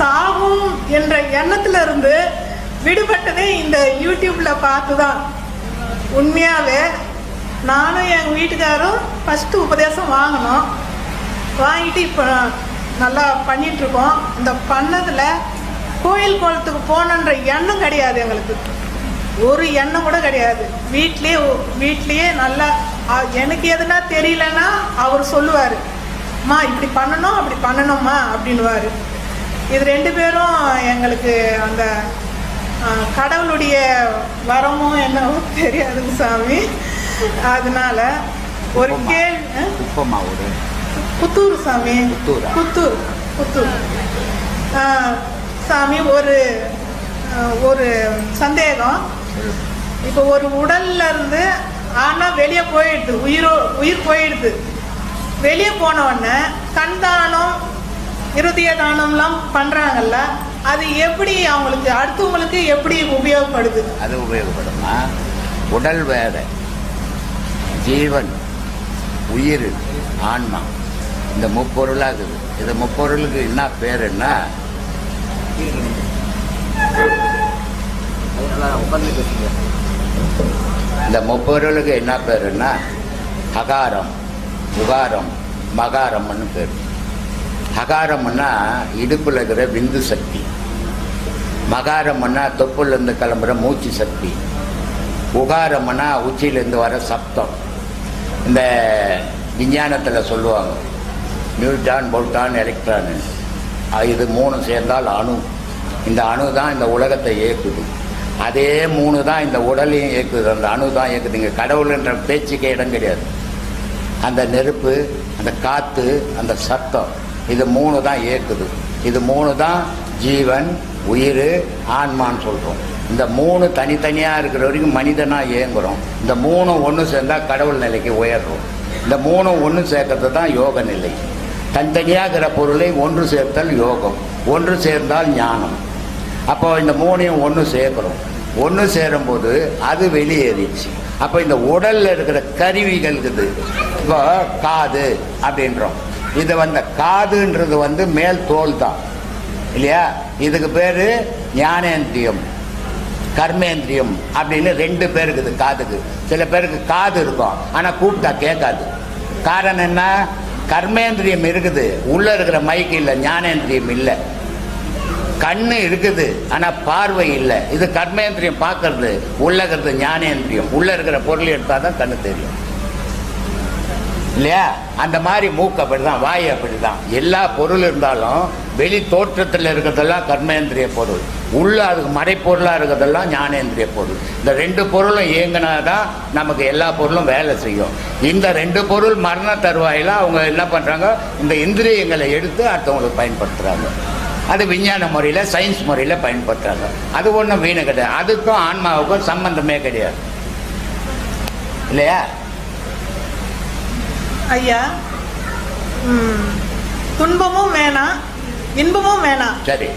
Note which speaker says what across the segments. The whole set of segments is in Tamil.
Speaker 1: சாகும் என்ற எண்ணத்துல இருந்து விடுபட்டதே இந்த யூடியூப்ல பார்த்து தான் உண்மையாவே நானும் எங்கள் வீட்டுக்காரும் ஃபஸ்ட்டு உபதேசம் வாங்கினோம் வாங்கிட்டு இப்போ நல்லா பண்ணிட்டு இருக்கோம் இந்த பண்ணதில் கோயில் குளத்துக்கு போகணுன்ற எண்ணம் கிடையாது எங்களுக்கு. ஒரு எண்ணம் கூட கிடையாது. வீட்லேயே வீட்லேயே நல்லா எனக்கு எதுனா தெரியலன்னா அவர் சொல்லுவார். அம்மா இப்படி பண்ணணும் அப்படி பண்ணணும்மா அப்படின்னுவார். இது ரெண்டு பேரும் எங்களுக்கு அந்த கடவுளுடைய வரமும் என்னவோ தெரியாதுங்க சாமி. அதனால ஒரு கேள்வி புத்தூர் சாமி.
Speaker 2: புத்தூரா?
Speaker 1: புத்தூர் சாமி ஒரு ஒரு சந்தேகம். இப்போ ஒரு உடல்ல இருந்து ஆனா வெளியே போயிடுது உயிரோ உயிர் போயிடுது. வெளியே போன உடனே கண் தானம் இருதய தானம்லாம் பண்றாங்கல்ல அது எப்படி அவங்களுக்கு அடுத்தவங்களுக்கு எப்படி உபயோகப்படுது?
Speaker 2: அது உபயோகப்படுமா உடல் வேற ஜீவன் உயிர் ஆன்மா இந்த முப்பொருளாக இருக்குது இது முப்பொருளுக்கு என்ன பேருன்னா இந்த முப்பொருளுக்கு என்ன பேருன்னா அகாரம் உகாரம் மகாரம்னு பேர். அகாரம்னா இடுப்பில் இருக்கிற விந்து சக்தி. மகாரம்னா தொப்புலேருந்து கிளம்புற மூச்சு சக்தி. உகாரம்னா உச்சியிலேருந்து வர சப்தம். இந்த விஞ்ஞானத்தில் சொல்லுவாங்க நியூட்ரான் போல்டான் எலக்ட்ரான். இது மூணு சேர்ந்தால் அணு. இந்த அணு தான் இந்த உலகத்தை இயக்குது. அதே மூணு தான் இந்த உடலையும் இயக்குது. அந்த அணு தான் இயக்குது. இங்கே கடவுள்ன்ற பேச்சுக்கே இடம் கிடையாது. அந்த நெருப்பு அந்த காற்று அந்த சத்தம் இது மூணு தான் இயக்குது இது மூணு தான் ஜீவன் உயிர் ஆன்மான்னு சொல்கிறோம் இந்த மூணு தனித்தனியாக இருக்கிற வரைக்கும் மனிதனாக இயங்குகிறோம் இந்த மூணு ஒன்று சேர்ந்தால் கடவுள் நிலைக்கு உயர்றோம். இந்த மூணு ஒன்று சேர்க்கறது தான் யோக நிலை. தனித்தனியாக இருக்கிற பொருளை ஒன்று சேர்த்தல் யோகம். ஒன்று சேர்ந்தால் ஞானம். அப்போ இந்த மூணையும் ஒன்று சேர்க்குறோம். ஒன்று சேரும்போது அது வெளியேறிச்சு. அப்போ இந்த உடலில் இருக்கிற கருவிகள் இருக்குது. இப்போ காது அப்படின்றோம். இது வந்து காதுன்றது வந்து மேல் தோல் தான் இல்லையா? இதுக்கு பேர் ஞானேந்திரியம் கர்மேந்திரியம் அப்படின்னு ரெண்டு பேர் இருக்குது காதுக்கு. சில பேருக்கு காது இருக்கும் ஆனால் கூப்பிட்டா கேட்காது. காரணம் என்ன? கர்மேந்திரியம் இருக்குது உள்ள இருக்கிற மைக்கு இல்லை ஞானேந்திரியம் இல்லை. கண்ணு இருக்குது ஆனால் பார்வை இல்லை. இது கர்மேந்திரியம் பார்க்கறது உள்ளே இருக்கிறது ஞானேந்திரியம். உள்ள இருக்கிற பொருள் எடுத்தால் தான் கண்ணு தெரியும். இல்லையா? அந்த மாதிரி மூக்கு அப்படிதான் வாய் அப்படிதான். எல்லா பொருள் இருந்தாலும் வெளி தோற்றத்தில் இருக்கிறதெல்லாம் கர்மேந்திரிய பொருள். உள்ள அதுக்கு மறைப்பொருளாக இருக்கிறதெல்லாம் ஞானேந்திரிய பொருள். இந்த ரெண்டு பொருளும் இயங்கினாதான் நமக்கு எல்லா பொருளும் வேலை செய்யும். இந்த ரெண்டு பொருள் மரண தருவாயில் அவங்க என்ன பண்ணுறாங்க இந்த இந்திரியங்களை எடுத்து அடுத்தவங்களுக்கு பயன்படுத்துகிறாங்க அது விஞ்ஞான முறையில் சயின்ஸ் முறையில் பயன்படுத்துறாங்க. அது ஒன்றும் வீணு கிடையாது. அதுக்கும் ஆன்மாவுக்கும் சம்பந்தமே கிடையாது. இல்லையா?
Speaker 1: ஐயா. துன்பமும் வேணாம் இன்பமும் வேணாம்
Speaker 2: சரி.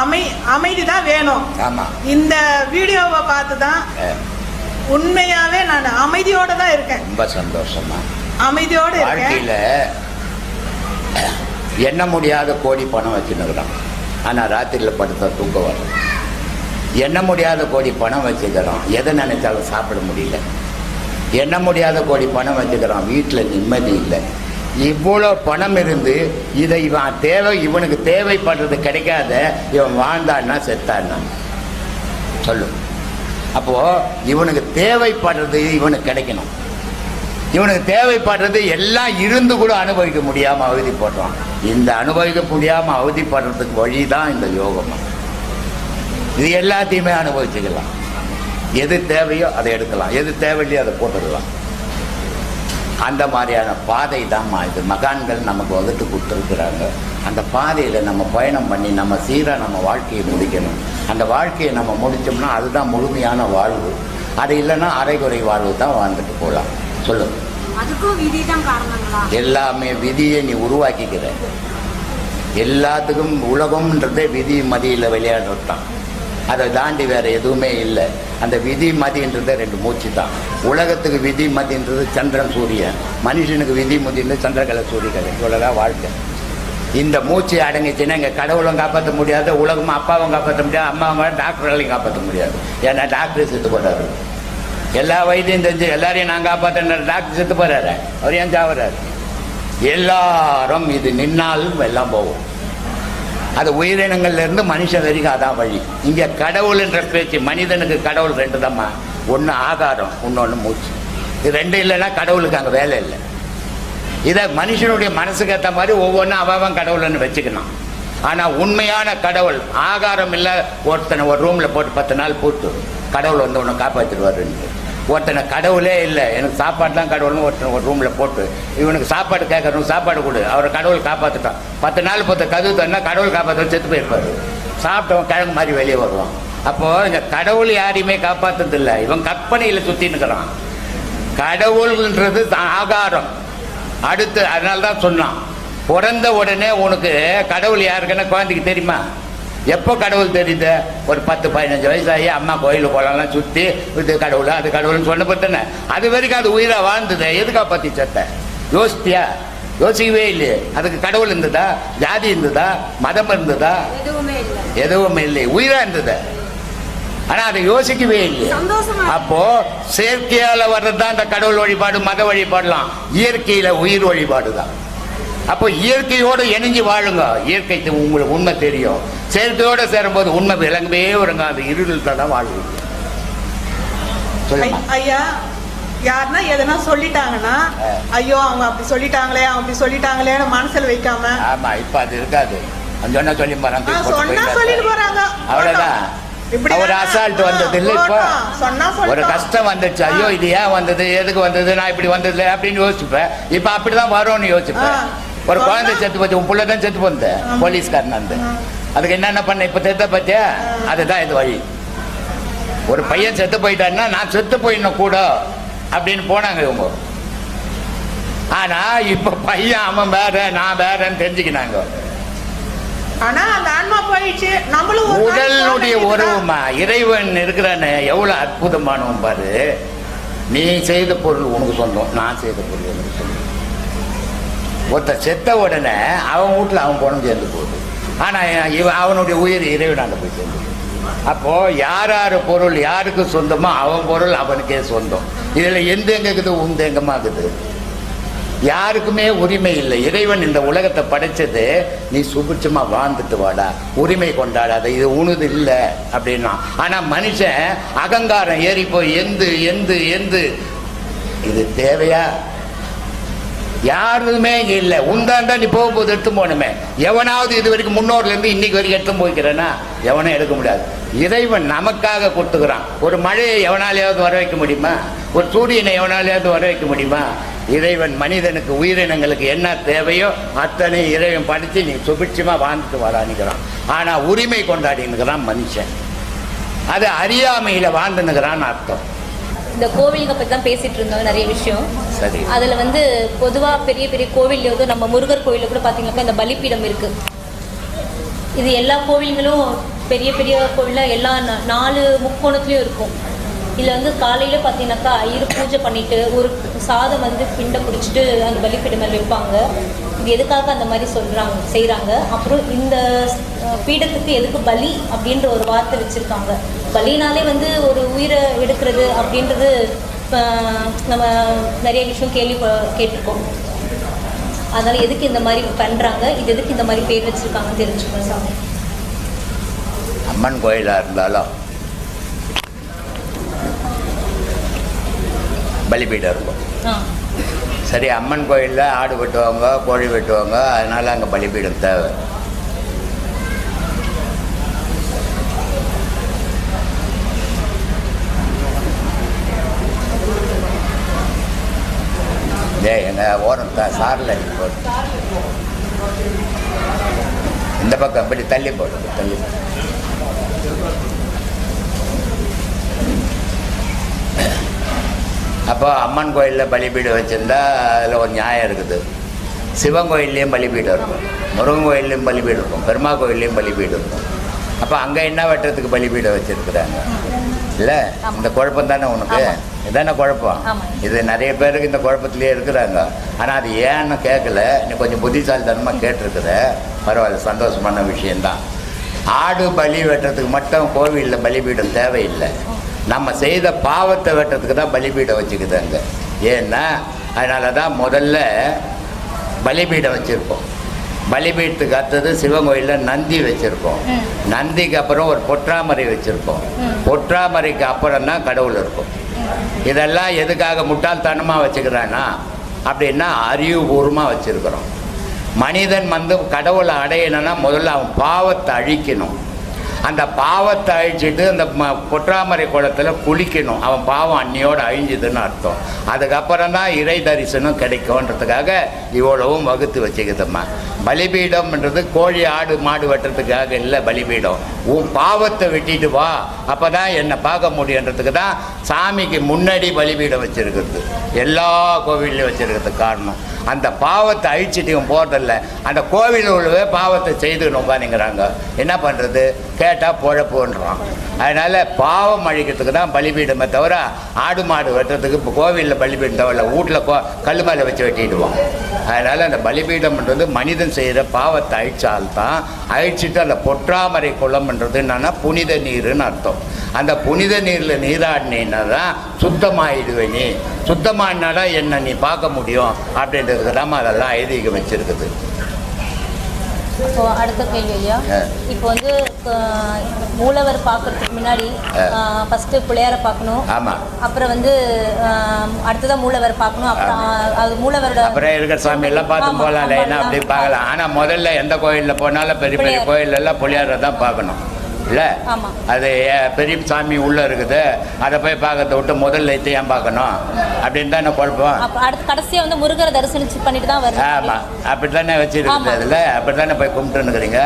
Speaker 1: அமை அமைதி தான் வேணும்.
Speaker 2: ஆமாம்
Speaker 1: இந்த வீடியோவை பார்த்து தான் உண்மையாவே நான் அமைதியோட தான் இருக்கேன்.
Speaker 2: ரொம்ப சந்தோஷமா.
Speaker 1: அமைதியோட
Speaker 2: வாழ்க்கையில் எண்ண முடியாத கோடி பணம் வச்சுன்னுக்குறான் ஆனால் ராத்திரியில் படுத்தா தூக்கம் வரும். எண்ண முடியாத கோடி பணம் வச்சுக்கிறோம் எதை நினைச்சாலும் சாப்பிட முடியல. எண்ண முடியாத கோடி பணம் வச்சுக்கிறான். வீட்டில் நிம்மதி இல்லை. இவ்வளோ பணம் இருந்து இதை இவன் தேவை இவனுக்கு தேவைப்படுறது கிடைக்காத இவன் வாழ்ந்தான்னா செத்தான்னா? சொல்லு. அப்போ இவனுக்கு தேவைப்படுறது இவனுக்கு கிடைக்கணும். இவனுக்கு தேவைப்படுறது எல்லாம் இருந்து கூட அனுபவிக்க முடியாமல் அவதிப்படுறான் இந்த அனுபவிக்க முடியாமல் அவதிப்படுறதுக்கு வழி தான் இந்த யோகம். இது எல்லாத்தையுமே அனுபவிச்சுக்கலாம். எது தேவையோ அதை எடுக்கலாம். எது தேவையில்லையோ அதை போட்டுடலாம். அந்த மாதிரியான பாதை தான்மா இது மகான்கள் நமக்கு வகுத்து கொடுத்துருக்குறாங்க. அந்த பாதையில் நம்ம பயணம் பண்ணி நம்ம சீராக நம்ம வாழ்க்கையை முடிக்கணும். அந்த வாழ்க்கையை நம்ம முடிச்சோம்னா அதுதான் முழுமையான வாழ்வு. அது இல்லைன்னா அரைகுறை வாழ்வு தான் வாழ்ந்துட்டு போகலாம். சொல்லுங்க.
Speaker 3: அதுக்கும் விதி தான் காரணங்களா?
Speaker 2: எல்லாமே விதியை நீ உருவாக்கிக்கிற. எல்லாத்துக்கும் உலகம்ன்றதே விதி மதியில் விளையாடுறது தான் அதை தாண்டி வேற எதுவுமே இல்லை. அந்த விதி மதின்றது ரெண்டு மூச்சு தான். உலகத்துக்கு விதி மதின்றது சந்திரன் சூரியன். மனுஷனுக்கு விதி மதின்றது சந்திரகலை சூரியகலை இவ்வளோதான் வாழ்க்கை. இந்த மூச்சு அடங்கிச்சுன்னா இங்கே கடவுளும் காப்பாற்ற முடியாது உலகமும் அப்பாவும் காப்பாற்ற முடியாது அம்மாவும் டாக்டர்களையும் காப்பாற்ற முடியாது. ஏன்னா டாக்டர் செத்து போறாரு. எல்லா வயதையும் தெரிஞ்சு எல்லாரையும் நான் காப்பாற்றின டாக்டர் செத்து போறாரு. அவர் ஏன் சாவறாரு? எல்லாரும் இது நின்னாலும் எல்லாம் போகும். அது உயிரினங்கள்லேருந்து மனுஷன் வரைக்கும் அதான் வழி. இங்கே கடவுள் என்ற பேச்சு மனிதனுக்கு கடவுள் ரெண்டு தாம்மா ஒன்று ஆகாரம் இன்னொன்று மூச்சு. இது ரெண்டு இல்லைன்னா கடவுளுக்கு அங்கே வேலை இல்லை. இதை மனுஷனுடைய மனசுக்கு ஏற்ற மாதிரி ஒவ்வொன்றும் அவன் கடவுள்னு வச்சுக்கணும். ஆனால் உண்மையான கடவுள் ஆகாரம் இல்லை ஒருத்தனை ஒரு ரூமில் போட்டு பத்து நாள் போட்டு கடவுள் வந்து உன்னை காப்பாற்றிடுவாருன்னு ஒருத்தனை கடவுளே இல்லை. எனக்கு சாப்பாடுலாம் கடவுள்னு ஒருத்தன் ஒரு ரூமில் போட்டு இவனுக்கு சாப்பாடு கேட்கறணும் சாப்பாடு கொடு. அவரை கடவுள் காப்பாற்றிட்டான் பத்து நாள் பத்து கதவு தன்னா கடவுள் காப்பாற்ற செத்து போயிருப்பார். சாப்பிட்டவன் கிழங்கு மாதிரி வெளியே வருவான். அப்போது இந்த கடவுள் யாரையுமே காப்பாற்றுறதில்லை இவன் கற்பனையில் சுற்றி நிற்கிறான் கடவுள்ன்றது தான் ஆகாரம். அடுத்து அதனால தான் சொன்னான். பிறந்த உடனே உனக்கு கடவுள் யாருக்குன்னா குழந்தைக்கு தெரியுமா? எப்போ கடவுள் தெரியுது? ஒரு பத்து பதினஞ்சு வயசாகி அம்மா கோயிலுக்கு போகலாம் சுற்றி இது கடவுள் அது கடவுள்னு சொன்ன பத்தன அது வரைக்கும் அது உயிராக வாழ்ந்தது. எதுக்கா பற்றி சத்த? யோசித்தியா யோசிக்கவே இல்லையே. அதுக்கு கடவுள் இருந்ததா? ஜாதி இருந்ததா? மதம் இருந்ததா?
Speaker 3: எதுவுமே இல்லை.
Speaker 2: எதுவும் இல்லை. உயிரா இருந்தது. ஆனா அதை யோசிக்கவே இல்லை அப்போ செயற்கையால வர்றதுதான் அந்த கடவுள் வழிபாடு மத வழிபாடுலாம். இயற்கையில உயிர் வழிபாடு தான் அப்போ இயற்கையோடு இணைஞ்சு வாழுங்க. இயற்கை உங்களுக்கு உண்மை தெரியும். செயற்கையோடு சேரும்போது உண்மை விளங்கவே வருங்க. அது இருளில் தான் வாழ்வீங்க
Speaker 1: ஐயா யாருன்னா எதனா சொல்லிட்டாங்கன்னா. ஐயோ அவங்க அப்படி சொல்லிட்டாங்களே அவங்க அப்படி சொல்லிட்டாங்களேன்னு மனசுல வைக்காம.
Speaker 2: ஆமா இப்ப அது இருக்காது. அந்த சொன்னா சொல்லி போறாங்க
Speaker 1: சொன்னா சொல்லிட்டு போறாங்க.
Speaker 2: அவ்வளவுதான். ஒரு அசால்ட் வந்தது இல்ல இப்போ.
Speaker 1: சொன்னா
Speaker 2: ஒரு. கஷ்டம் வந்துச்சு. ஐயோ இது ஏன் வந்தது? எதுக்கு வந்தது? நான் இப்படி வந்தது அப்படின்னு யோசிப்பேன். இப்ப அப்படிதான் வரும்னு யோசிப்பேன். ஒரு குழந்தை செத்து போச்சு உன் புள்ள தான் செத்து போந்த. போலீஸ்காரன் அந்த. அதுக்கு என்னென்ன பண்ண இப்ப செத்த பத்தியா? அதுதான் இது வழி. ஒரு பையன் செத்து போயிட்டான்னா நான் செத்து போயிடணும் கூட அப்படின்னு போனாங்க இவங்க. ஆனா இப்ப பையன் அவன் வேற நான் வேறன்னு தெரிஞ்சுக்கினாங்க. உடலுடைய. உறவுமா? இறைவன் இருக்கிறானே எவ்வளவு அற்புதமானவன் பாரு. நீ செய்த பொருள் உனக்கு சொந்தம் நான் செய்த பொருள் எனக்கு சொந்தம். ஒருத்தன் செத்த உடனே அவன் வீட்டில் அவன் குணம் சேர்ந்து போகுது. ஆனால் இவன் அவனுடைய உயிர் இறைவனாண்ட போய் சேர்ந்து அப்போ யார் யார் பொருள் யாருக்கு சொந்தமோ அவன் பொருள் அவனுக்கே சொந்தம். இதில் எந்த எங்கக்குது இருக்குது? உந்த எங்கமா இருக்குது. யாருக்குமே உரிமை இல்லை. இறைவன் இந்த உலகத்தை படைச்சது நீ சுபிட்சமாக வாழ்ந்துட்டு வாடா. உரிமை கொண்டாடாத. இது உனது இல்லை அப்படின்னா. ஆனால் மனுஷன் அகங்காரம் ஏறி போய் எந்து எந்து எந்து. இது தேவையா? யாருமே இங்க இல்லை. உந்தாண்டா நீ போகும்போது எடுத்து போகணுமே. எவனாவது இது வரைக்கும் முன்னோர்லேருந்து இன்னைக்கு வரைக்கும் எடுத்து போய்க்கிறேன்னா எவனும் எடுக்க முடியாது. இறைவன் நமக்காக கொடுத்துக்கிறான். ஒரு மழையை எவனாலையாவது வர வைக்க முடியுமா? ஒரு சூரியனை எவனாலையாவது வர வைக்க முடியுமா? இறைவன் மனிதனுக்கு உயிரினங்களுக்கு என்ன தேவையோ அத்தனை இறைவன் படித்து நீ சுபிட்சமாக வாழ்ந்துட்டு வரானுக்கிறான் ஆனால் உரிமை கொண்டாடினுக்கிறான் மனுஷன். அது அறியாமையில் வாழ்ந்துனுக்கிறான்னு அர்த்தம்.
Speaker 4: இந்த கோவிலுங்க பற்றி தான் பேசிட்டு இருந்தோம் நிறைய விஷயம். அதில் வந்து பொதுவாக பெரிய பெரிய கோவில் வந்து நம்ம முருகர் கோயிலில் கூட பார்த்தீங்கன்னாக்கா இந்த பலிப்பீடம் இருக்கு. இது எல்லா கோவில்களும் பெரிய பெரிய கோவிலில் எல்லா நாலு முக்கோணத்துலேயும் இருக்கும். இதில் வந்து காலையில் பார்த்தீங்கன்னாக்கா ஐயர் பூஜை பண்ணிவிட்டு ஒரு சாதம் வந்து பிண்டை பிடிச்சிட்டு அந்த பலிப்பீடம் மேலே வைப்பாங்க. இது எதுக்காக அந்த மாதிரி சொல்கிறாங்க செய்கிறாங்க அப்புறம் இந்த பீடத்துக்கு எதுக்கு பலி அப்படின்ற ஒரு வார்த்தை வச்சுருக்காங்க. பலினாலே வந்து ஒரு உயிரை எடுக்கிறது அப்படின்றது நம்ம நிறைய விஷயம் கேள்வி கேட்டிருக்கோம். அதனால் எதுக்கு இந்த மாதிரி பண்ணுறாங்க இது எதுக்கு இந்த மாதிரி பேர் வச்சுருக்காங்கன்னு தெரிஞ்சுக்கணும் சாமி.
Speaker 2: அம்மன் கோயிலாக இருந்தாலும் பலிபீடம் இருக்கும் சரி அம்மன் கோயிலில் ஆடு வெட்டுவாங்க கோழி வெட்டுவாங்க அதனால அங்கே பலிபீடம் தேவை. டேய் எங்க ஓரம் த சாரில் போடு இந்த பக்கம் இப்படி தள்ளி போடு தள்ளி போடு. அப்போ அம்மன் கோயிலில் பலிபீடம் வச்சுருந்தா அதில் ஒரு நியாயம் இருக்குது. சிவன் கோயில்லையும் பலிபீடம் இருக்கும். முருகன் கோயில்லையும் பலிபீடம் இருக்கும். பெருமா கோயில்லையும் பலிபீடம் இருக்கும். அப்போ அங்கே என்ன வெட்டுறதுக்கு பலிபீடம் வச்சுருக்குறாங்க? இல்லை இந்த குழப்பம் தானே உனக்கு. இதானே குழப்பம். இது நிறைய பேருக்கு இந்த குழப்பத்திலேயே இருக்கிறாங்க. ஆனால் அது ஏன்னு கேட்கல. நீ கொஞ்சம் புத்திசாலித்தனமாக கேட்டிருக்கிற. பரவாயில்ல சந்தோஷமான விஷயந்தான் ஆடு பலி வெட்டுறதுக்கு மட்டும் கோவிலில் பலிபீடம் தேவையில்லை. நம்ம செய்த பாவத்தை வெட்டுறதுக்கு தான் பலிபீடம் வச்சுக்குதாங்க ஏன்னா அதனால தான் முதல்ல பலிபீடம் வச்சுருப்போம். பலிபீடத்துக்கு அடுத்தது சிவன் கோயிலில் நந்தி வச்சுருக்கோம்
Speaker 4: ம்.
Speaker 2: நந்திக்கு அப்புறம் ஒரு பொற்றாமரை வச்சுருக்கோம்
Speaker 4: ம்.
Speaker 2: பொற்றாமரைக்கு அப்புறம் தான் கடவுள் இருக்கும். இதெல்லாம் எதுக்காக முட்டாள்தனமாக வச்சுக்கிறானா அப்படின்னா அறிவுபூர்வமாக வச்சுருக்கிறோம். மனிதன் வந்து கடவுளை அடையணும்னா முதல்ல அவன் பாவத்தை அழிக்கணும். அந்த பாவத்தை அழிச்சிட்டு அந்த ம- பொற்றாமரை குளத்தில் குளிக்கணும். அவன் பாவம் அன்னியோடு அழிஞ்சுதுன்னு அர்த்தம். அதுக்கப்புறம் தான் இறை தரிசனம் கிடைக்கும்ன்றதுக்காக இவ்வளவும் வகுத்து வச்சுக்குதும்மா பலிபீடம்ன்றது கோழி ஆடு மாடு வெட்டுறதுக்காக இல்லை பலிபீடம். உன் பாவத்தை வெட்டிட்டு வா. அப்போ தான் என்னை பார்க்க முடியுன்றதுக்கு தான் சாமிக்கு முன்னாடி பலிபீடம் வச்சுருக்குது எல்லா கோவில்லையும் வச்சுருக்கிறதுக்கு காரணம். அந்த பாவத்தை அழிச்சிட்டு இவன் போகிறதில்ல அந்த கோவில் உள்ளவே பாவத்தை செய்துக்கணும் பாருங்கிறாங்க என்ன பண்ணுறது கேட்டால் பொழப்புன்றான். அதனால் பாவம் அழிக்கிறதுக்கு தான் பலிபீடமே தவிர ஆடு மாடு வெட்டுறதுக்கு இப்போ கோவிலில் பலிபீடம் தவிர வீட்டில் கோ கல் மேலே வச்சு வெட்டிடுவோம் அதனால் அந்த பலிபீடம்ன்றது மனிதன் செய்கிற பாவத்தை அழிச்சால்தான் அழிச்சிட்டு அந்த பொற்றாமரை குளம்ன்றது என்னன்னா புனித நீருன்னு அர்த்தம். அந்த புனித நீரில் நீராடினா தான் சுத்தமாயிடுவே நீ. சுத்தமானாடா என்ன நீ பார்க்க முடியும் அப்படின்றதுக்கு தான் அதெல்லாம் ஐதீகம் வச்சுருக்குது.
Speaker 4: இப்போ அடுத்த கேள்வி ஐயா. இப்போ வந்து மூலவர் பார்க்கறதுக்கு முன்னாடி. ஃபர்ஸ்ட் பிள்ளையார பார்க்கணும். அப்புறம் வந்து ஆஹ், அடுத்ததான் மூலவர் பார்க்கணும். அப்புறம் அது மூலவரோட
Speaker 2: அப்புறம் இருக்கிற சாமி எல்லாம் பார்த்து போகலாம் லைனா அப்படி. பார்க்கலாம். ஆனால் முதல்ல எந்த கோயிலில் போனாலும் பெரிய பெரிய
Speaker 4: பிள்ளையார்.
Speaker 2: கோயில் எல்லாம் புளியாரை தான் பார்க்கணும்.
Speaker 4: ஆமா.
Speaker 2: அது பெரிய சாமி உள்ளே இருக்குது. அதை போய் பார்க்கறத விட்டு முதல்ல இதை ஏன் பார்க்கணும் அப்படின்னு தான் குழப்பம்.
Speaker 4: அடுத்து கடைசியா வந்து முருகரை தரிசனிச்சு பண்ணிட்டு தான்
Speaker 2: ஆமாம் அப்படி தானே வச்சுருக்குது. அதில் அப்படி தானே போய் கும்பிட்டுன்னுக்குறீங்க?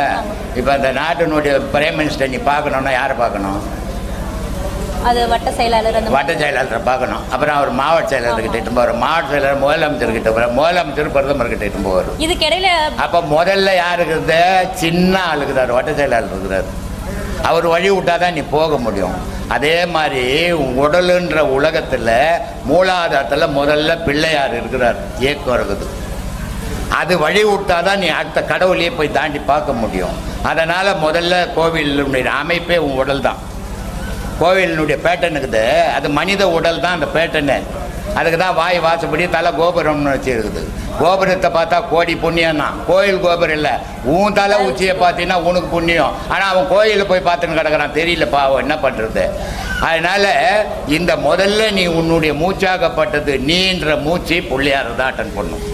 Speaker 2: இப்போ அந்த நாட்டினுடைய பிரைம் மினிஸ்டர் நீ பார்க்கணுன்னா யாரை பார்க்கணும்
Speaker 4: அது வட்ட செயலாளர்
Speaker 2: வட்ட செயலாளரை பார்க்கணும் அப்புறம் அவர் மாவட்ட செயலாளர்கிட்ட இட்டு போவார். மாவட்ட செயலாளர் முதலமைச்சர்கிட்ட போவார். முதலமைச்சர் பிரதமர்கிட்ட இட்டு போவார்.
Speaker 4: இதுக்கிடையில
Speaker 2: அப்போ முதல்ல யார் இருக்குது சின்ன ஆள் இருக்கிறார் வட்ட செயலாளர் இருக்கிறார். அவர் வழி விட்டால் தான் நீ போக முடியும். அதே மாதிரி உடலுன்ற உலகத்தில் மூலாதாரத்தில் முதல்ல பிள்ளையார் இருக்கிறார் இயக்கம் இருக்குது அது வழி விட்டால் தான் நீ அடுத்த கடவுளையே போய் தாண்டி பார்க்க முடியும். அதனால் முதல்ல கோவிலினுடைய அமைப்பே உன் உடல் தான் கோவிலினுடைய பேட்டர்ன் இருக்குது. அது மனித உடல் தான் அந்த பேட்டர்னு அதுக்கு தான் வாய் வாசப்படி தலை கோபுரம்னு வச்சுருக்குது. கோபுரத்தை பார்த்தா கோடி புண்ணியம்னா. கோயில் கோபுரம் இல்லை. உன் தலை உச்சியை பார்த்தீங்கன்னா உனக்கு புண்ணியம். ஆனால் அவன் கோயிலில் போய் பார்த்துன்னு கிடக்குறான். தெரியல பாவம் என்ன பண்ணுறது அதனால் இந்த முதல்ல நீ உன்னுடைய மூச்சாகப்பட்டது நீன்ற மூச்சு பிள்ளையாரை தான் அட்டன் பண்ணும்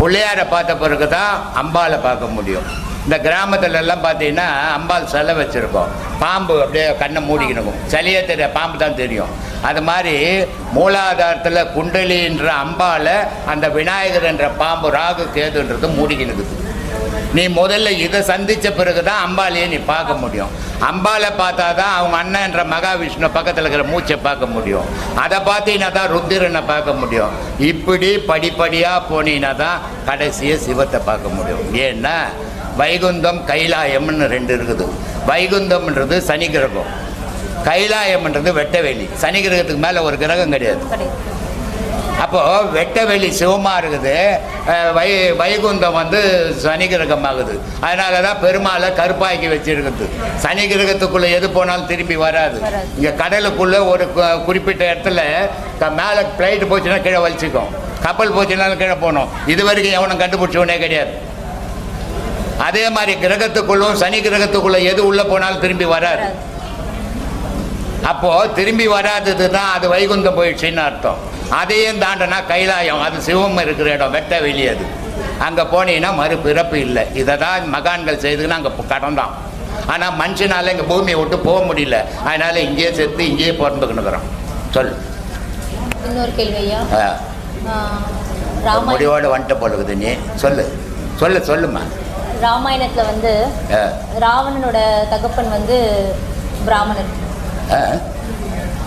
Speaker 2: பிள்ளையாரை பார்த்த பிறகு தான் அம்பாவை பார்க்க முடியும். இந்த கிராமத்துல எல்லாம் பார்த்தீங்கன்னா அம்பாள் சிலை வச்சுருக்கோம். பாம்பு அப்படியே கண்ணை மூடிக்கணும். சிலையே தெரிய பாம்பு தான் தெரியும். அது மாதிரி மூலாதாரத்தில் குண்டலின்ற அம்பாலை அந்த விநாயகர் என்ற பாம்பு ராகு கேதுன்றது மூடிக்கினுக்குது நீ முதல்ல இதை சந்தித்த பிறகு தான் அம்பாலையே நீ பார்க்க முடியும். அம்பாலை பார்த்தா தான் அவங்க அண்ணன் என்ற மகாவிஷ்ணு பக்கத்தில் இருக்கிற மூச்சை பார்க்க முடியும். அதை பார்த்தீங்கன்னா தான் ருத்திரனை பார்க்க முடியும். இப்படி படிப்படியாக போனீங்கன்னா தான் கடைசியாக சிவத்தை பார்க்க முடியும். ஏன்னா வைகுந்தம் கைலாயம்னு ரெண்டு இருக்குது. வைகுந்தம்ன்றது சனி கிரகம். கைலாயம்ன்றது வெட்டவெளி. சனி கிரகத்துக்கு மேலே ஒரு கிரகம் கிடையாது. அப்போது வெட்டவெளி சிவமாக இருக்குது. வை வைகுந்தம் வந்து சனி கிரகமாகுது. அதனால தான் பெருமாளை கருப்பாக்கி வச்சுருக்குது சனி கிரகத்துக்குள்ளே எது போனாலும் திரும்பி வராது. இங்கே கடலுக்குள்ளே ஒரு குறிப்பிட்ட இடத்துல க மேலே ஃப்ளைட்டு போச்சுன்னா கீழே வலிச்சிக்கும். கப்பல் போச்சுனாலும் கீழே போகணும். இது வரைக்கும் எவனும் கண்டுபிடிச்சவனே கிடையாது. அதே மாதிரி கிரகத்துக்குள்ளும் சனி கிரகத்துக்குள்ளே எது உள்ளே போனாலும் திரும்பி வராது. அப்போ திரும்பி வராதது தான் அது வைகுந்தம் போயிடுச்சுன்னு அர்த்தம். அதையும் தாண்டனா கைலாயம் அது சிவம் இருக்கிற இடம் வெட்ட வெளி அது. அங்கே போனீங்கன்னா மறுபிறப்பு இல்லை. இதை தான் மகான்கள் செய்துன்னு அங்கே கடந்தான். ஆனால் மனுஷனால இங்கே பூமியை விட்டு போக முடியல. அதனால இங்கேயே செத்து இங்கேயே பிறந்துக்கணுக்கிறோம் சொல்
Speaker 4: இன்னொரு கேள்வி ஐயா.
Speaker 2: ஆ,
Speaker 4: ஆஹ், ராமாயண
Speaker 2: முடிவோடு வந்துட்டு போலுக்குது நீ. சொல்லு. சொல்லு சொல்லுமா
Speaker 4: ராமாயணத்துல வந்து ராவணனோட தகப்பன் வந்து பிராமணர்.
Speaker 2: ஆ,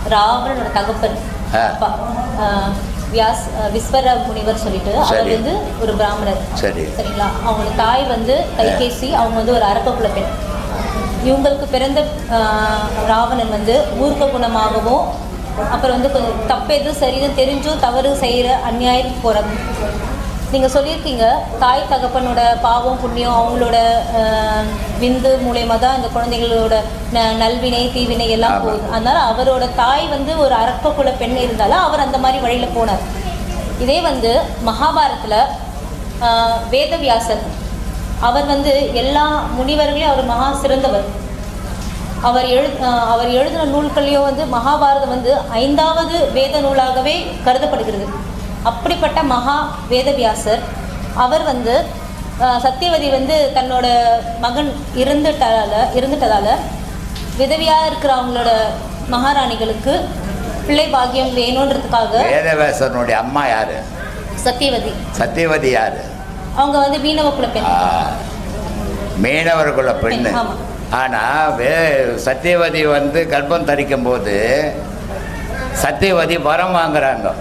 Speaker 4: ராவணனோட தகப்பன். வியாஸ் விஸ்வர முனிவர் சொல்லிட்டு அவர். வந்து ஒரு பிராமணர்.
Speaker 2: சரி.
Speaker 4: சரிங்களா? அவங்க தாய் வந்து கைகேசி அவங்க வந்து ஒரு அரக்கக்குல பெண். இவங்களுக்கு பிறந்த ராவணன் வந்து மூர்க்க குணமாகவும் அப்புறம் வந்து கொஞ்சம் தப்பு எது சரின்னு தெரிஞ்சும் தவறு செய்கிற அநியாயத்துக்கு போகிறது நீங்கள் சொல்லியிருக்கீங்க தாய் தகப்பனோட பாவம் புண்ணியம் அவங்களோட விந்து மூலயமா தான் இந்த குழந்தைகளோட ந நல்வினை தீவினை எல்லாம். போகுது. அதனால் அவரோட தாய் வந்து ஒரு குல பெண் இருந்தாலும் அவர் அந்த மாதிரி வழியில் போனார். இதே வந்து மகாபாரத்தில் வேதவியாசர் அவர் வந்து எல்லா முனிவர்களையும் அவர் மகா சிறந்தவர். அவர் எழு அவர் எழுதின நூல்கள்லையும் வந்து மகாபாரதம் வந்து ஐந்தாவது வேத நூலாகவே கருதப்படுகிறது. அப்படிப்பட்ட மகா வேதவியாசர். அவர் வந்து சத்தியவதி வந்து தன்னோட மகன் இருந்துட்டதால இருந்துட்டதால விதவியாக இருக்கிற அவங்களோட மகாராணிகளுக்கு பிள்ளை பாக்கியம் வேணுன்றதுக்காக
Speaker 2: வேதவேசனுடைய அம்மா யாரு?
Speaker 4: சத்தியவதி.
Speaker 2: சத்தியவதி யாரு?
Speaker 4: அவங்க வந்து மீனவ குல பெண்.
Speaker 2: ஆ, மீனவர்குல பெண்ணு.
Speaker 4: பெண், ஆமா.
Speaker 2: ஆனா வே சத்தியவதி வந்து கர்ப்பம் தரிக்கும் போது சத்தியவதி வரம் வாங்குறாங்க.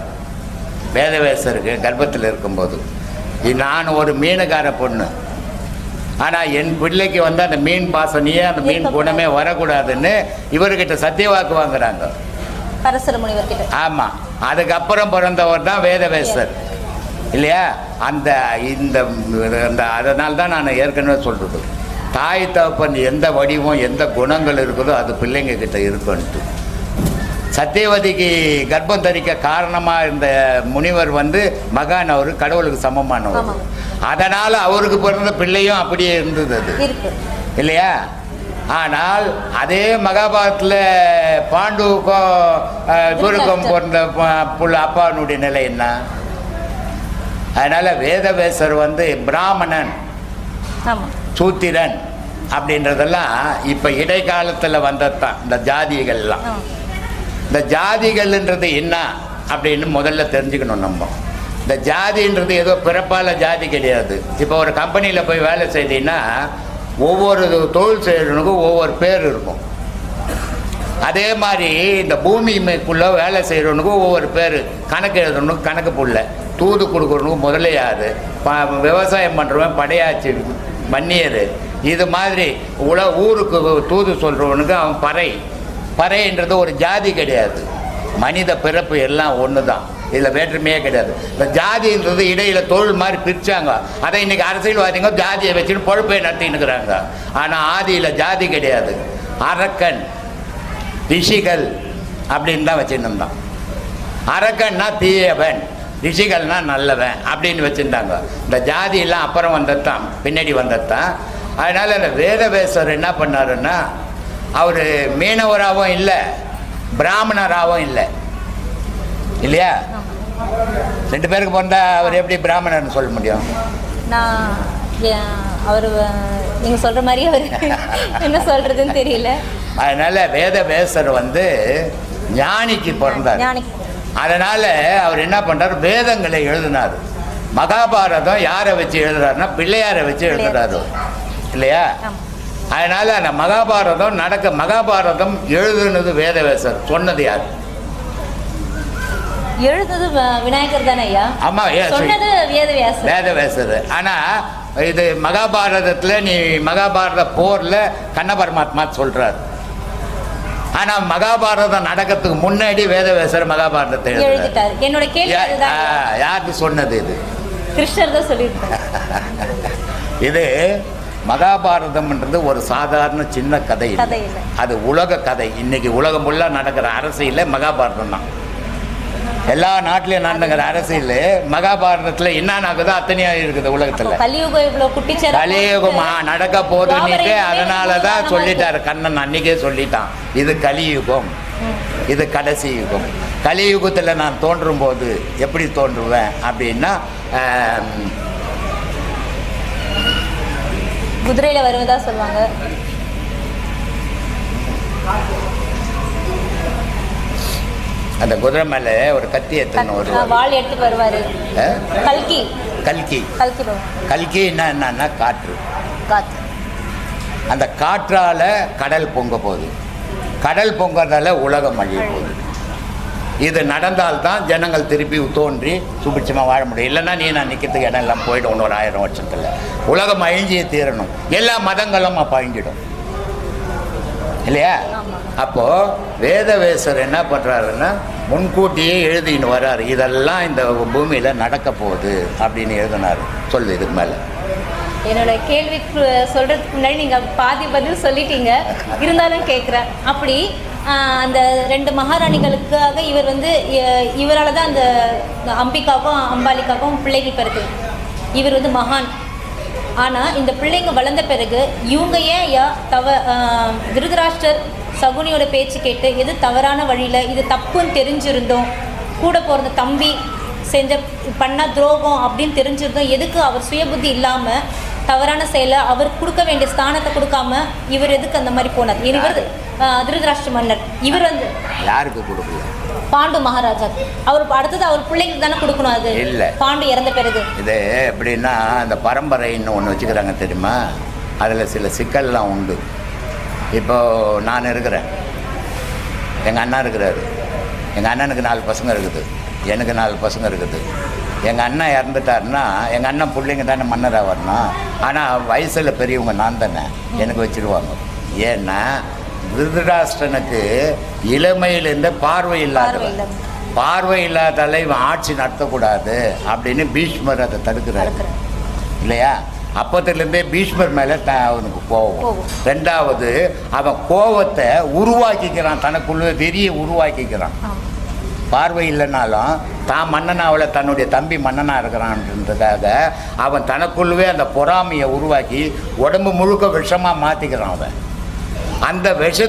Speaker 2: வேதவேசருக்கு கர்ப்பத்தில் இருக்கும்போது. நான் ஒரு மீனுக்கார பொண்ணு. ஆனா என் பிள்ளைக்கு வந்து அந்த மீன் பாசனையே அந்த மீன் குணமே வரக்கூடாதுன்னு இவர்கிட்ட சத்தியவாக்கு வாங்குறாங்க.
Speaker 4: பரசர முனிவர் கிட்ட
Speaker 2: ஆமாம் அதுக்கப்புறம் பிறந்தவர் தான் வேதவேசர் இல்லையா? அந்த இந்த அந்த அதனால தான் நான் ஏற்கனவே சொல்கிறது தாய் தகப்பன் எந்த வடிவம் எந்த குணங்கள் இருக்குதோ அது பிள்ளைங்க கிட்ட இருக்குன்ட்டு. சத்தியவதிக்கு கர்ப்பம் தரிக்க காரணமாக இருந்த முனிவர் வந்து மகான் அவர் கடவுளுக்கு சமமானவர். அதனால் அவருக்கு பிறந்த பிள்ளையும் அப்படியே இருந்தது அது. இல்லையா? ஆனால் அதே மகாபாரத்தில் பாண்டுவுக்கும் இவருக்கும் பிறந்த புள்ள அப்பாவினுடைய நிலை என்ன? அதனால் வேதவேசர் வந்து பிராமணன் சூத்திரன் அப்படின்றதெல்லாம் இப்போ இடைக்காலத்தில் வந்தது தான் இந்த ஜாதிகள்லாம். இந்த ஜாதிகள்ன்றது என்ன அப்படின்னு முதல்ல தெரிஞ்சுக்கணும் நம்ம. இந்த ஜாதின்றது ஏதோ பிறப்பால ஜாதி கிடையாது. இப்போ ஒரு கம்பெனியில் போய் வேலை செய்தீங்கன்னா ஒவ்வொரு தொழில் செய்கிறவனுக்கும் ஒவ்வொரு பேர் இருக்கும். அதே மாதிரி இந்த பூமிக்குள்ளே வேலை செய்கிறவனுக்கும் ஒவ்வொரு பேர். கணக்கு எழுதுறவனுக்கு கணக்கு புள்ள தூது கொடுக்குறவனுக்கு முதலையாது ப விவசாயம் பண்ணுறவன் படையாச்சி மன்னியர். இது மாதிரி உல ஊருக்கு தூது சொல்கிறவனுக்கு அவன் பறை. பறைன்றது ஒரு ஜாதி கிடையாது. மனித பிறப்பு எல்லாம் ஒன்று தான் இதில் வேற்றுமையே கிடையாது. இந்த ஜாதின்றது இடையில தொழில் மாதிரி பிரித்தாங்க அதை இன்னைக்கு அரசியல்வாதிங்க ஜாதியை வச்சுட்டு பொழப்பை நடத்தின்னு இருக்கிறாங்க. ஆனால் ஆதியில் ஜாதி கிடையாது. அரக்கன் ரிஷிகள் அப்படின்னு தான் வச்சுருந்தான் அரக்கன்னா தீயவன் ரிஷிகள்னா நல்லவன் அப்படின்னு வச்சுருந்தாங்க. இந்த ஜாதியெல்லாம் அப்புறம் வந்தது தான் பின்னாடி வந்தது தான் அதனால் அந்த வேதவேசர் என்ன பண்ணாருன்னா அவர் மீனவராகவும் இல்லை பிராமணராகவும் இல்லை. இல்லையா? ரெண்டு பேருக்கு பிறந்தா அவர் எப்படி பிராமணர்னு சொல்ல முடியும்?
Speaker 4: நான் அவர் நீங்கள் சொல்கிற மாதிரி அவர் என்ன சொல்கிறதுன்னு தெரியல.
Speaker 2: அதனால் வேதவேசர் வந்து ஞானிக்கு பிறந்தார். அதனால அவர் என்ன பண்றாரு? வேதங்களை எழுதினார். மகாபாரதம் யாரை வச்சு எழுதுறாருன்னா பிள்ளையாரை வச்சு எழுதுறாரு. இல்லையா? அதனால அந்த மகாபாரதம் நடக்க மகாபாரதம் எழுதுனது வேதவேசர் சொன்னது யார்?
Speaker 4: எழுதுனது விநாயகர் தானே ஐயா. சொன்னது வேதவியாசர்.
Speaker 2: வேதவேசர் ஆனா இது மகாபாரதத்துல நீ மகாபாரத போர்ல கண்ண பரமாத்மா சொல்றாரு. ஆனா மகாபாரதம் நடக்கிறதுக்கு முன்னாடி வேதவேசர் மகாபாரதத்தை
Speaker 4: எழுதிட்டார். என்னோட கேள்வி.
Speaker 2: யாருக்கு சொன்னது இது?
Speaker 4: கிருஷ்ணர் தான் சொல்லியிருக்கார்.
Speaker 2: இது மகாபாரதம்ன்றது ஒரு சாதாரண சின்ன கதை இல்லை. அது உலக கதை. இன்னைக்கு உலகம் ஃபுல்லாக நடக்கிற அரசியல் மகாபாரதம் தான். எல்லா நாட்டிலையும் நடந்துக்கிற அரசியல் மகாபாரதத்தில் என்ன நடக்குதோ அத்தனையும் இருக்குது உலகத்தில்.
Speaker 4: கலியுகம்
Speaker 2: நடக்க போதுன்னுட்டு அதனால தான் சொல்லிட்டாரு. கண்ணன் அன்னைக்கே சொல்லிட்டான். இது கலியுகம். இது கடைசி யுகம். கலியுகத்தில் நான் தோன்றும் போது எப்படி தோன்றுவேன் அப்படின்னா ஆம்,
Speaker 4: குதிரையில வருவதா சொல்லுவாங்க.
Speaker 2: அந்த குதிரை மேலே ஒரு கத்தி
Speaker 4: ஆ,
Speaker 2: வருவார்
Speaker 4: வாள் எடுத்துட்டு வருவாரு? கல்கி.
Speaker 2: கல்கி.
Speaker 4: கல்கி வருவாங்க.
Speaker 2: கல்கின்னா என்னன்னா காற்று.
Speaker 4: காத்து
Speaker 2: அந்த காற்றால கடல் பொங்க போகுது. கடல் பொங்கறதால உலகம் அழிய போகுது. இது நடந்தால்தான் ஜனங்கள் திருப்பி தோன்றி சுபிட்சமாக வாழ முடியும். இல்லைன்னா நீ நான் நிற்கிறதுக்கு இடம் எல்லாம் போயிடும் ஒரு ஆயிரம் வருஷத்தில். உலகம் அழிஞ்சியே தீரணும். எல்லா மதங்களும் அப்போ அழிஞ்சிடும். இல்லையா? அப்போது வேதவேசர் என்ன பண்ணுறாருன்னா முன்கூட்டியே எழுதின்னு வர்றாரு. இதெல்லாம் இந்த பூமியில் நடக்க போகுது அப்படின்னு எழுதினார். சொல்லு இதுக்கு மேலே.
Speaker 4: என்னோட கேள்விக்கு சொல்றதுக்கு முன்னாடி நீங்க பாதி பதில் சொல்லிட்டீங்க. இருந்தாலும் கேட்குறேன் அப்படி அந்த ரெண்டு மகாராணிகளுக்காக இவர் வந்து இவரால் தான் அந்த அம்பிகாவுக்கும் அம்பாலிக்காவுக்கும் பிள்ளைகள் பிறகு இவர் வந்து மகான். ஆனால் இந்த பிள்ளைங்க வளர்ந்த பிறகு இவங்க ஏன் யா தவ விருதராஷ்டர் திருதராஷ்டர் சகுனியோட பேச்சு கேட்டு எது தவறான வழியில் இது தப்புன்னு தெரிஞ்சிருந்தோம் கூட பிறந்த தம்பி செஞ்ச பண்ண துரோகம் அப்படின்னு தெரிஞ்சிருந்தோம் எதுக்கு அவர் சுயபுத்தி இல்லாமல் தவறான செயலை அவர் கொடுக்க வேண்டிய ஸ்தானத்தை கொடுக்காம இவர் எதுக்கு அந்த மாதிரி போனார்? இவர் திருதராஷ்டிர மன்னர் இவர் வந்து
Speaker 2: யாருக்கு கொடுக்கல
Speaker 4: பாண்டு மகாராஜா. அவர் அடுத்தது அவர் பிள்ளைங்களுக்கு தானே கொடுக்கணும் அது?
Speaker 2: இல்ல.
Speaker 4: பாண்டு இறந்த பிறகு.
Speaker 2: இது எப்படின்னா அந்த பரம்பரைன்னு ஒன்று வச்சுக்கிறாங்க தெரியுமா? அதில் சில சிக்கல்லாம் உண்டு. இப்போ நான் இருக்கிறேன். எங்கள் அண்ணா இருக்கிறாரு. எங்கள் அண்ணனுக்கு நாலு பசங்க இருக்குது. எனக்கு நாலு பசங்க இருக்குது. எங்கள் அண்ணன் இறந்துட்டாருன்னா எங்கள் அண்ணன் பிள்ளைங்க தானே மன்னராக வரணும். ஆனால் வயசில் பெரியவங்க நான் தானே. எனக்கு வச்சிருவாங்க. ஏன்னா திருதராஷ்டிரனுக்கு இளமையிலேருந்து பார்வை இல்லாதவன். பார்வை இல்லாதால இவன் ஆட்சி நடத்தக்கூடாது அப்படின்னு பீஷ்மர் அதை தடுக்கிறாரு. இல்லையா? அப்பத்திலேருந்தே பீஷ்மர் மேலே த அவனுக்கு கோவம். ரெண்டாவது அவன் கோவத்தை உருவாக்கிக்கிறான். தனக்குள்ள வெறியை உருவாக்கிக்கிறான். பார்வை இல்லைனாலும் தான் மன்னனாவில் தன்னுடைய தம்பி மன்னனாக இருக்கிறான்றதுக்காக அவன் தனக்குள்ளவே அந்த பொறாமையை உருவாக்கி உடம்பு முழுக்க விஷமாக மாற்றிக்கிறான் அவன். அந்த விஷ